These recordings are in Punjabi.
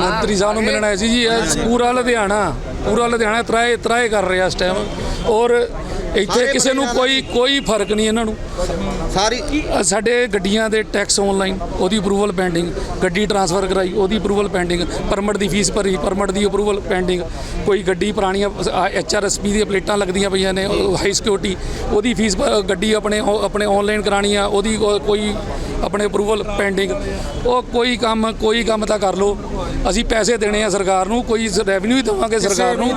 ਸਾਹਿਬ ਨੂੰ ਮਿਲਣ ਆਏ ਸੀ ਜੀ ਇਹ ਪੂਰਾ ਲੁਧਿਆਣਾ ਪੂਰਾ ਲੁਧਿਆਣਾ ਤਰਾਏ ਤਰਾਏ ਕਰ ਰਿਹਾ ਇਸ ਟਾਈਮ ਔਰ ਇੱਥੇ ਕਿਸੇ ਨੂੰ ਕੋਈ ਕੋਈ ਫ਼ਰਕ ਨਹੀਂ ਇਹਨਾਂ ਨੂੰ। ਸਾਰੀ ਸਾਡੇ ਗੱਡੀਆਂ ਦੇ ਟੈਕਸ ਆਨਲਾਈਨ ਉਹਦੀ ਅਪਰੂਵਲ ਪੈਂਡਿੰਗ ਗੱਡੀ ਟਰਾਂਸਫਰ ਕਰਾਈ ਉਹਦੀ ਅਪਰੂਵਲ ਪੈਂਡਿੰਗ ਪਰਮਿਟ ਦੀ ਫੀਸ ਭਰੀ ਪਰਮਿਟ ਦੀ ਅਪਰੂਵਲ ਪੈਂਡਿੰਗ ਕੋਈ ਗੱਡੀ ਪੁਰਾਣੀਆਂ ਐਚਆਰਐਸਪੀ ਦੀਆਂ ਪਲੇਟਾਂ ਲੱਗਦੀਆਂ ਪਈਆਂ ਨੇ ਹਾਈ ਸਿਕਿਉਰਿਟੀ ਉਹਦੀ ਫੀਸ ਗੱਡੀ ਆਪਣੇ ਆਪਣੇ ਆਨਲਾਈਨ ਕਰਾਣੀ ਆ ਉਹਦੀ ਕੋਈ ਆਪਣੇ ਅਪਰੂਵਲ ਪੈਂਡਿੰਗ ਉਹ ਕੋਈ ਕੰਮ ਕੋਈ ਕੰਮ ਤਾਂ ਕਰ ਲਓ। ਅਸੀਂ ਪੈਸੇ ਦੇਣੇ ਆ ਸਰਕਾਰ ਨੂੰ ਕੋਈ ਰੈਵਨਿਊ ਹੀ ਦੇਵਾਂਗੇ ਸਰਕਾਰ ਨੂੰ।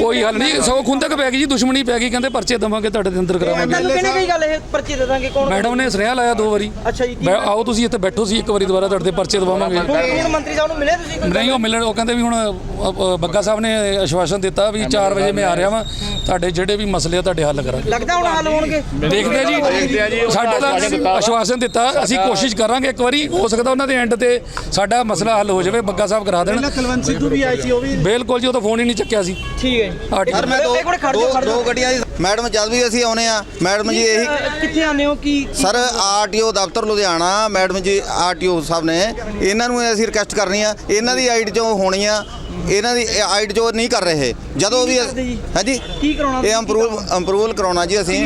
ਕੋਈ ਹੱਲ ਨਹੀਂ ਸਗੋਂ ਖੁੰਦਕ ਪੈ ਗਈ ਜੀ ਦੁਸ਼ਮਣੀ ਪੈ ਗਈ ਕਹਿੰਦੇ ਪਰਚੇ ਦੇਵਾਂਗੇ ਤੁਹਾਡੇ ਦੇ ਅੰਦਰ ਕਰਾਵਾਂਗੇ। ਤੁਹਾਨੂੰ ਕਿਹਨੇ ਕਹੀ ਗੱਲ ਇਹ ਪਰਚੀ ਦੇ ਦਾਂਗੇ ਕੌਣ ਮੈਡਮ ਨੇ ਸੁਨੇਹਾ ਲਾਇਆ ਦੋ ਵਾਰੀ। ਅੱਛਾ ਜੀ ਕੀ ਮੈਂ ਆਓ ਤੁਸੀਂ ਇੱਥੇ ਬੈਠੋ ਸੀ ਇੱਕ ਵਾਰੀ ਦੁਬਾਰਾ ਤੁਹਾਡੇ ਤੇ ਪਰਚੇ ਦਵਾਵਾਂਗੇ। ਹੁਣ ਮੰਤਰੀ ਸਾਹਿਬ ਨੂੰ ਮਿਲੇ ਤੁਸੀਂ ਕੋਈ? ਨਹੀਂ ਉਹ ਮਿਲਣ ਉਹ ਕਹਿੰਦੇ ਵੀ ਹੁਣ ਬੱਗਾ ਸਾਹਿਬ ਨੇ ਆਸ਼ਵਾਸਨ ਦਿੱਤਾ ਵੀ 4 ਵਜੇ ਮੈਂ ਆ ਰਿਹਾ ਵਾਂ। ਤੁਹਾਡੇ ਜਿਹੜੇ ਵੀ ਮਸਲੇ ਆ ਤੁਹਾਡੇ ਹੱਲ ਕਰਾਂਗੇ। ਲੱਗਦਾ ਹੁਣ ਹੱਲ ਹੋਣਗੇ? ਦੇਖਦੇ ਜੀ। ਸਾਡੇ ਦਾ ਆਸ਼ਵਾਸਨ ਦਿੱਤਾ ਅਸੀਂ ਕੋਸ਼ਿਸ਼ ਕਰਾਂਗੇ ਇੱਕ ਵਾਰੀ ਹੋ ਸਕਦਾ ਉਹਨਾਂ ਦੇ ਐਂਡ ਤੇ ਸਾਡਾ ਮਸਲਾ ਹੱਲ ਹੋ ਜਾਵੇ ਬੱਗਾ ਸਾਹਿਬ ਕਰਾ ਦੇਣ। ਕੁਲਵੰਤ ਸਿੱਧੂ ਵੀ ਆਏ ਸੀ ਉਹ ਵੀ ਬਿਲਕੁਲ ਜੀ ਉਹ ਤਾਂ ਫੋਨ ਹੀ ਨਹੀਂ ਚੱਕਿਆ ਸੀ। ਠੀਕ ਹੈ ਜੀ। ਆਹ ਠੀਕ ਸਰ ਮੈਂ ਦੋ ਇੱਕ ਮਿੰਟ ਖੜ੍ਹ ਜਾਓ, ਦੋ ਗੱਡੀਆਂ ਦੀ ਮੈਡਮ ਜਦ ਵੀ ਅਸੀਂ ਆਉਨੇ ਆ ਮੈਡਮ ਜੀ ਇਹੀ ਕਿੱਥੇ ਆਨੇ ਹੋ? ਕੀ- ਸਰ ਆਰਟੀਓ ਦਫ਼ਤਰ ਲੁਧਿਆਣਾ ਮੈਡਮ ਜੀ ਆਰਟੀਓ ਸਾਹਿਬ ਨੇ। ਇਹਨਾਂ ਨੂੰ ਅਸੀਂ ਰਿਕਵੈਸਟ ਕਰਨੀ ਆ। ਇਹਨਾਂ ਦੀ ਆਈਡੀ ਚੋਂ ਹੋਣੀ ਆ। ਇਹਨਾਂ ਦੀ ਆਈਡੀ ਚੋਂ ਨਹੀਂ ਕਰ ਰਹੇ। ਜਦੋਂ ਵੀ ਜੀ? ਹਾਂਜੀ ਕੀ ਕਰਾਉਣਾ ਇਹ ਤੁਸੀਂ? ਅੰਪਰੂਵਲ ਅੰਪਰੂਵਲ ਕਰਾਉਣਾ ਜੀ ਅਸੀਂ?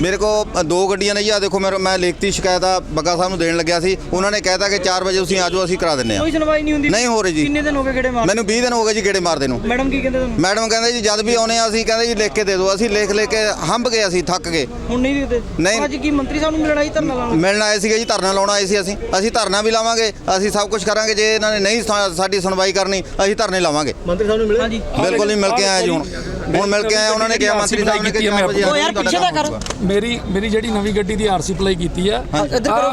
ਮੇਰੇ ਕੋਲ ਦੋ ਗੱਡੀਆਂ ਨੇ ਜੀ। ਆ ਦੇਖੋ ਮੇਰੇ ਮੈਂ ਲਿਖਤੀ ਸ਼ਿਕਾਇਤ ਆ ਬੱਗਾ ਸਾਹਿਬ ਨੂੰ ਦੇਣ ਲੱਗਿਆ ਸੀ। ਉਹਨਾਂ ਨੇ ਕਹਿਤਾ ਕਿ 4 ਵਜੇ ਤੁਸੀਂ ਆ ਜਾਓ ਅਸੀਂ ਕਰਾ ਦਿੰਨੇ ਆ ਕੋਈ ਸੁਣਵਾਈ ਨਹੀਂ ਹੁੰਦੀ। ਨਹੀਂ ਹੋ ਰਹੀ ਜੀ। ਕਿੰਨੇ ਦਿਨ ਹੋ ਗਏ ਕਿਹੜੇ ਮਾਰ ਮੈਨੂੰ 20 ਦਿਨ ਹੋ ਗਏ ਜੀ ਗੇੜੇ ਮਾਰਦੇ ਨੂੰ। ਮੈਡਮ ਕੀ ਕਹਿੰਦੇ ਤੁਹਾਨੂੰ? ਮੈਡਮ ਕਹਿੰਦੇ ਜੀ ਜਦ ਵੀ ਆਉਨੇ ਆ ਅਸੀਂ ਕਹਿੰਦੇ ਜੀ ਲਿਖ ਕੇ ਦੇ ਦਿਓ। ਅਸੀਂ ਲਿਖ ਲਿਖ ਕੇ ਹੰਬ ਗਏ ਅਸੀਂ ਥੱਕ ਗਏ। ਹੁਣ ਨਹੀਂ ਦਿੰਦੇ ਨਹੀਂ। ਅੱਜ ਕੀ ਮੰਤਰੀ ਸਾਹਿਬ ਨੂੰ ਮਿਲਣਾ ਹੀ ਧਰਨਾ ਲਾਉਣਾ? ਮਿਲਣ ਆਏ ਸੀਗੇ ਜੀ ਧਰਨਾ ਲਾਉਣ ਆਏ ਸੀ ਅਸੀਂ। ਅਸੀਂ ਧਰਨਾ ਵੀ ਲਾਵਾਂਗੇ। ਅਸੀਂ ਸਭ ਕੁਝ ਕਰਾਂਗੇ। ਜੇ ਇਹਨਾਂ ਨੇ ਨਹੀਂ ਸਾਡੀ ਸੁਣਵਾਈ ਕਰਨੀ ਅਸੀਂ ਧਰਨੇ ਲਾਵਾਂਗੇ ਮੰਤਰੀ ਸਾਹਿਬ ਨੂੰ ਮਿਲੇ? ਹਾਂਜੀ। ਬਿਲਕੁਲ ਨਹੀਂ ਮਿਲ ਕੇ ਆਏ ਜੀ ਹੁਣ। ਹੁਣ ਮਿਲ ਕੇ ਆਏ ਉਹਨਾਂ ਨੇ ਕਿਹਾ ਮੰਤਰੀ ਸਾਹਿਬ ਨੇ ਕਿ ਚਾਰ ਵਜੇ ਆ ਉਹ ਯਾਰ ਪਿੱਛੇ ਦਾ ਕਰ ਮੇਰੀ ਮੇਰੀ ਜਿਹੜੀ ਨਵੀਂ ਗੱਡੀ ਦੀ ਆਰਸੀ ਅਪਲਾਈ ਕੀਤੀ ਆ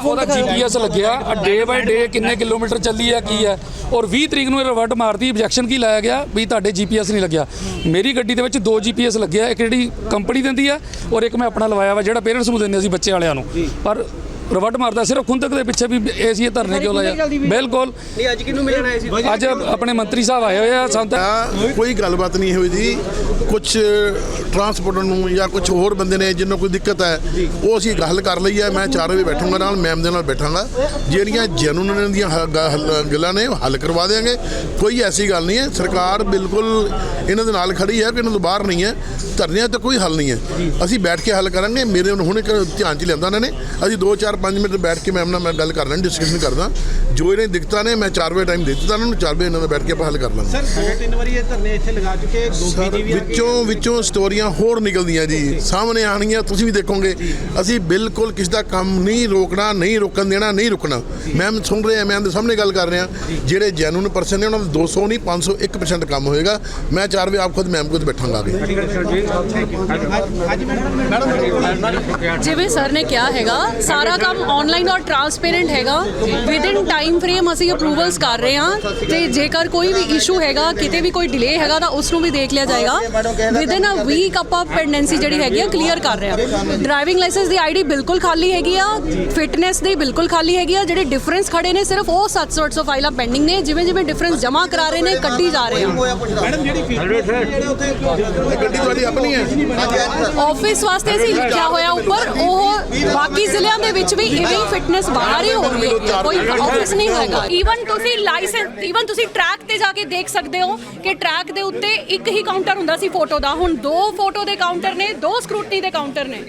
ਉਹਦਾ ਜੀਪੀਐਸ ਲੱਗਿਆ ਡੇ ਬਾਈ ਡੇ ਕਿੰਨੇ ਕਿਲੋਮੀਟਰ ਚੱਲੀ ਆ ਕੀ ਆ ਔਰ 20 ਤਰੀਕ ਨੂੰ ਇਹ ਰਿਵਰਟ ਮਾਰਤੀ ਆਬਜੈਕਸ਼ਨ ਕੀ ਲਾਇਆ ਗਿਆ? ਵੀ ਤੁਹਾਡੇ ਜੀਪੀਐਸ ਨਹੀਂ ਲੱਗਿਆ। ਮੇਰੀ ਗੱਡੀ ਦੇ ਵਿੱਚ ਦੋ ਜੀਪੀਐਸ ਲੱਗਿਆ ਇੱਕ ਜਿਹੜੀ ਕੰਪਨੀ ਦਿੰਦੀ ਆ ਔਰ ਇੱਕ ਮੈਂ ਆਪਣਾ ਲਵਾਇਆ ਵਾ ਜਿਹੜਾ ਪੇਰੈਂਟਸ ਨੂੰ ਦਿੰਦੇ ਸੀ ਬੱਚੇ ਵਾਲਿਆਂ ਨੂੰ। ਪਰ ਰਿਵਰਟ ਮਾਰਦਾ ਸਿਰਫ ਖੁੰਦਕ ਦੇ ਪਿੱਛੇ ਵੀ ਏਸੀ ਇਹ ਧਰਨੇ ਕਿਉਂ ਲਾਇਆ? ਬਿਲਕੁਲ। ਨਹੀਂ ਅੱਜ ਕਿਹਨੂੰ ਮਿਲਣ ਆਏ ਸੀ? ਅੱਜ ਆਪਣੇ ਮੰਤਰੀ ਸਾਹਿਬ ਆਏ ਹੋਏ ਆ ਸਾਨੂੰ ਤਾਂ ਆ ਕੋਈ ਗੱਲਬਾਤ ਨਹੀਂ ਹੋਈ ਜੀ ਕੁਝ ਟਰਾਂਸਪੋਰਟਰ ਨੂੰ ਜਾਂ ਕੁਝ ਹੋਰ ਬੰਦੇ ਨੇ ਜਿਨ੍ਹਾਂ ਕੋਈ ਦਿੱਕਤ ਹੈ ਉਹ ਅਸੀਂ ਗੱਲ ਕਰ ਲਈ ਹੈ। ਮੈਂ 4 ਵਜੇ ਬੈਠੂੰਗਾ ਨਾਲ ਮੈਮ ਦੇ ਨਾਲ ਬੈਠਾਂਗਾ। ਜਿਹੜੀਆਂ ਜੈਨੂਨ ਦੀਆਂ ਗੱਲਾਂ ਨੇ ਹੱਲ ਕਰਵਾ ਦੇਵਾਂਗੇ ਕੋਈ ਐਸੀ ਗੱਲ ਨਹੀਂ ਹੈ। ਸਰਕਾਰ ਬਿਲਕੁਲ ਇਹਨਾਂ ਦੇ ਨਾਲ ਖੜੀ ਹੈ ਕਿ ਇਹਨਾਂ ਤੋਂ ਬਾਹਰ ਨਹੀਂ ਹੈ। ਧਰਨਿਆਂ ਤੇ ਕੋਈ ਹੱਲ ਨਹੀਂ ਹੈ। ਅਸੀਂ ਬੈਠ ਕੇ ਹੱਲ ਕਰਾਂਗੇ। ਮੇਰੇ ਹੁਣੇ ਕ- ਧਿਆਨ ਚ ਲਿਆਂਦਾ ਇਹਨਾਂ ਨੇ। ਅਸੀਂ 2-4-5 ਮਿੰਟ ਬੈਠ ਕੇ ਮੈਮ ਨਾਲ ਮੈਂ ਗੱਲ ਕਰ ਲੈਣੀ ਡਿਸਕਸ਼ਨ ਕਰਦਾ। ਜੋ ਇਹਨੇ ਦਿੱਕਤਾਂ ਨੇ ਮੈਂ 4 ਵਜੇ ਟਾਈਮ ਦੇ ਦਿੱਤਾ ਇਹਨਾਂ ਨੂੰ 4 ਵਜੇ ਇਹਨਾਂ ਦਾ ਬੈਠ ਕੇ ਆਪਾਂ ਹੱਲ ਕਰ ਲਾਂਗੇ। ਸਰ ਦੋ ਤਿੰਨ ਵਾਰੀ ਇਹ ਧਰਨੇ ਇੱਥੇ ਲਗਾ ਚੁੱਕੇ ਗੋਗੀ ਜੀ ਵੀ। ਵਿੱਚੋਂ ਵਿੱਚੋਂ ਸਟੋਰੀਆਂ ਹੋਰ ਨਿਕਲਦੀਆਂ ਜੀ। ਸਾਹਮਣੇ ਆਣਗੀਆਂ ਤੁਸੀਂ ਵੀ ਦੇਖੋਗੇ। ਅਸੀਂ ਬਿਲਕੁਲ ਕਿਸ ਦਾ ਕੰਮ ਨਹੀਂ ਰੋਕਣਾ ਨਹੀਂ ਰੋਕਣ ਦੇਣਾ ਨਹੀਂ ਰੁਕਣਾ। ਮੈਮ ਸੁਣ ਰਹੇ ਆ ਮੈਂ ਦੇ ਸਾਹਮਣੇ ਗੱਲ ਕਰ ਰਿਹਾ। ਜਿਹੜੇ ਜੈਨੂਨ ਪਰਸਨ ਨੇ ਉਹਨਾਂ ਦਾ 200 ਨਹੀਂ 501% ਕੰਮ ਹੋਏਗਾ। ਮੈਂ 4 ਵਜੇ ਆਪ ਖੁਦ ਮੈਮ ਕੋਲ ਬੈਠਾਂਗਾ ਆਗੇ ਜਿਵੇਂ ਸਰ ਨੇ ਕਿਹਾ ਹੈਗਾ ਸਾਰਾ ਕੰਮ ਆਨਲਾਈਨ ਔਰ ਟਰਾਂਸਪੇਰੈਂਟ ਹੈਗਾ। ਵਿਦ ਇਨ ਟਾਈਮ ਫਰੇਮ ਅਸੀਂ ਅਪਰੂਵਲਸ ਕਰ ਰਹੇ ਹਾਂ ਤੇ ਜੇਕਰ ਕੋਈ ਵੀ ਇਸ਼ੂ ਹੈਗਾ ਕਿਤੇ ਵੀ ਕੋਈ ਡਿਲੇ ਹੈਗਾ ਤਾਂ ਉਸ ਨੂੰ ਵੀ ਦੇਖ ਲਿਆ ਜਾਏਗਾ। ਵਿਦ ਇਨ ਅ ਵੀਕ ਆਪਾਂ ਪੈਂਡੈਂਸੀ ਜਿਹੜੀ ਹੈਗੀ ਆ ਕਲੀਅਰ ਕਰ ਰਹੇ ਹਾਂ। ਡਰਾਈਵਿੰਗ ਲਾਇਸੈਂਸ ਦੀ ਆਈਡੀ ਬਿਲਕੁਲ ਖਾਲੀ ਹੈਗੀ ਆ ਫਿਟਨੈਸ ਦੀ ਬਿਲਕੁਲ ਖਾਲੀ ਹੈਗੀ ਆ ਜਿਹੜੇ ਡਿਫਰੈਂਸ ਖੜੇ ਨੇ ਸਿਰਫ ਉਹ 700 800 ਫਾਈਲਾਂ ਪੈਂਡਿੰਗ ਨੇ ਜਿਵੇਂ ਜਿਵੇਂ ਡਿਫਰੈਂਸ ਜਮ੍ਹਾਂ ਕਰਾ ਰਹੇ ਨੇ ਕੱਢੀ ਜਾ ਰਹੇ ਆ। ਮੈਡਮ ਜਿਹੜੀ ਫੀਸ ਗੱਡੀ ਤੁਹਾਡੀ ਆਪਣੀ ਹੈ? ਆਫਿਸ ਵਾਸਤੇ ਅਸੀਂ ਲਿਖਿਆ ਹੋਇਆ ਉੱਪਰ ਉਹ ਬਾਕੀ ਜ਼ਿਲ੍ਹਿਆਂ ਦੇ ਵਿੱਚ ਵੀ ਇਵੇਂ ਫਿਟਨੈਸ ਬਾਹਰ ਹੀ ਹੋ ਰਹੀ ਹੈ ਕੋਈ ਆਫਿਸ ਨਹੀਂ ਹੋਏਗਾ ਈਵਨ ਤੁਸੀਂ ਲਾਇਸੈਂਸ ਈਵਨ ਤੁਸੀਂ ਟਰੈਕ ਤੇ ਜਾ ਕੇ ਦੇਖ ਸਕਦੇ ਹੋ ਕਿ ਟਰੈਕ ਦੇ ਉੱਤੇ ਇੱਕ ਹੀ ਕਾਊਂਟਰ ਹੁੰਦਾ ਸੀ ਫੋਟੋ ਦਾ। ਹੁਣ ਦੋ ਫੋਟੋ ਦੇ ਕਾਊਂਟਰ ਨੇ ਦੋ ਸਕਰੂਟਨੀ ਦੇ ਕਾਊਂਟਰ ਨੇ।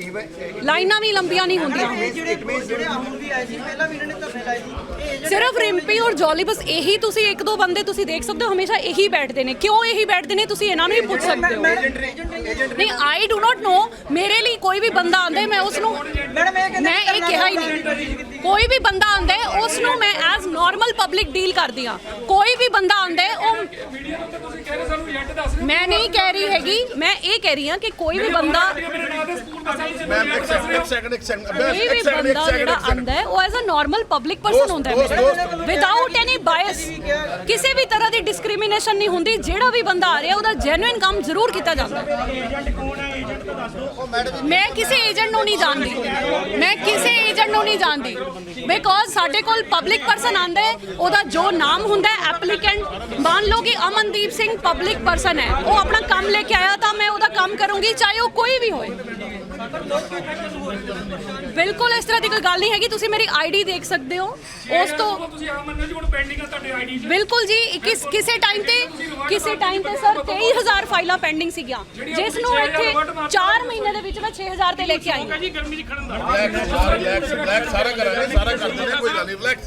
ਲਾਈਨਾਂ ਵੀ ਲੰਬੀਆਂ ਨਹੀਂ ਹੁੰਦੀਆਂ। ਜਿਹੜੇ ਜਿਹੜੇ ਹੁਣ ਵੀ ਆਏ ਸੀ ਪਹਿਲਾਂ ਵੀ ਇਹਨਾਂ ਨੇ ਧਰਨੇ ਲਾਏ ਸੀ। ਇਹ ਏਜੰਟ ਸਿਰਫ ਰਿੰਪੀ ਔਰ ਜੌਲੀ ਬਸ ਇਹੀ ਤੁਸੀਂ ਇੱਕ ਦੋ ਬੰਦੇ ਤੁਸੀਂ ਦੇਖ ਸਕਦੇ ਹੋ ਹਮੇਸ਼ਾ ਇਹੀ ਬੈਠਦੇ ਨੇ। ਕਿਉਂ ਇਹੀ ਬੈਠਦੇ ਨੇ ਤੁਸੀਂ ਇਹਨਾਂ ਨੂੰ ਹੀ ਪੁੱਛ ਸਕਦੇ ਹੋ। ਨਹੀਂ ਆਈ ਡੂ ਨਾਟ ਨੋ ਮੇਰੇ ਲਈ ਕੋਈ ਵੀ ਬੰਦਾ ਆਂਦਾ ਮੈਂ ਉਸ ਨੂੰ ਮੈਡਮ ਇਹ ਕਹਿੰਦੇ ਮੈਂ ਇਹ ਕਿਹਾ ਹੀ ਨਹੀਂ। ਕੋਈ ਵੀ ਬੰਦਾ ਆਂਦਾ ਹੈ ਉਸ ਨੂੰ ਮੈਂ ਐਜ਼ ਨਾਰਮਲ ਪਬਲਿਕ ਡੀਲ ਕਰਦੀ ਆ ਕੋਈ ਵੀ ਬੰਦਾ ਆਂਦਾ ਹੈ ਉਹ ਮੈਂ ਨਹੀਂ ਕਹਿ ਰਹੀ ਹੈਗੀ। ਮੈਂ ਇਹ ਕਹਿ ਰਹੀ ਹਾਂ ਕਿ ਕੋਈ ਵੀ ਬੰਦਾ ਮੈਮ ਇੱਕ ਸੈਕਿੰਡ ਇੱਕ ਸੈਕਿੰਡ ਇੱਕ ਸੈਕਿੰਡ ਕੋਈ ਵੀ ਬੰਦਾ ਜਿਹੜਾ ਆਂਦਾ ਹੈ ਉਹ as a normal public person ਹੁੰਦਾ ਹੈ ਵਿਦਆਊਟ ਐਨੀ ਬਾਇਸ ਕਿਸੇ ਵੀ ਤਰ੍ਹਾਂ ਦੀ ਡਿਸਕ੍ਰਿਮੀਨੇਸ਼ਨ ਨਹੀਂ ਹੁੰਦੀ ਜਿਹੜਾ ਵੀ ਬੰਦਾ ਆ ਰਿਹਾ ਉਹਦਾ ਜੈਨੂਇਨ ਕੰਮ ਜ਼ਰੂਰ ਕੀਤਾ ਜਾਂਦਾ। ਹੈ? ਮੈਂ ਕਿਸੇ ਏਜੰਟ ਨੂੰ ਨਹੀਂ ਜਾਣਦੀ। ਮੈਂ ਕਿਸੇ ਏਜੰਟ ਨੂੰ ਨਹੀਂ ਜਾਣਦੀ। ਬਿਕੋਜ਼ ਸਾਡੇ ਕੋਲ ਪਬਲਿਕ ਪਰਸਨ ਆਂਦਾ ਹੈ ਉਹਦਾ ਜੋ ਨਾਮ ਹੁੰਦਾ ਹੈ ਐਪਲੀਕੈਂਟ ਮੰਨ ਲਓ ਕਿ ਅਮਨਦੀਪ ਸਿੰਘ ਪਬਲਿਕ ਪਰਸਨ ਹੈ। ਉਹ ਆਪਣਾ ਕੰਮ ਲੈ ਕੇ ਆਇਆ ਤਾਂ ਮੈਂ ਉਹਦਾ ਕੰਮ ਕਰੂੰਗੀ ਚਾਹੇ ਉਹ ਕੋਈ ਵੀ ਹੋਏ। ਬਿਲਕੁਲ ਇਸ ਤਰ੍ਹਾਂ ਦੀ ਕੋਈ ਗੱਲ ਨਹੀਂ ਹੈਗੀ। ਤੁਸੀਂ ਮੇਰੀ ਆਈਡੀ ਦੇਖ ਸਕਦੇ ਹੋ। ਉਸ ਤੋਂ ਤੁਸੀਂ ਆ ਮੰਨੋ ਜੀ ਹੁਣ ਪੈਂਡਿੰਗ ਆ ਤੁਹਾਡੇ ਆਈਡੀ ਬਿਲਕੁਲ ਜੀ ਕਿਸ ਕਿਸੇ ਟਾਈਮ ਤੇ ਕਿਸੇ ਟਾਈਮ ਤੇ ਸਰ 23000 ਫਾਈਲਾਂ ਪੈਂਡਿੰਗ ਸੀਗੀਆਂ। ਜਿਸ ਨੂੰ ਇੱਥੇ 4 ਮਹੀਨੇ ਦੇ ਵਿੱਚ ਮੈਂ 6000 ਤੇ ਲੈ ਕੇ ਆਈ ਹਾਂ। ਜੀ ਗਰਮੀ ਚ ਖੜਨ ਦਾ ਸਾਰਾ ਕਰਾਂਗੇ ਸਾਰਾ ਕਰਦੇ ਨੇ ਕੋਈ ਗੱਲ ਨਹੀਂ ਰਿਲੈਕਸ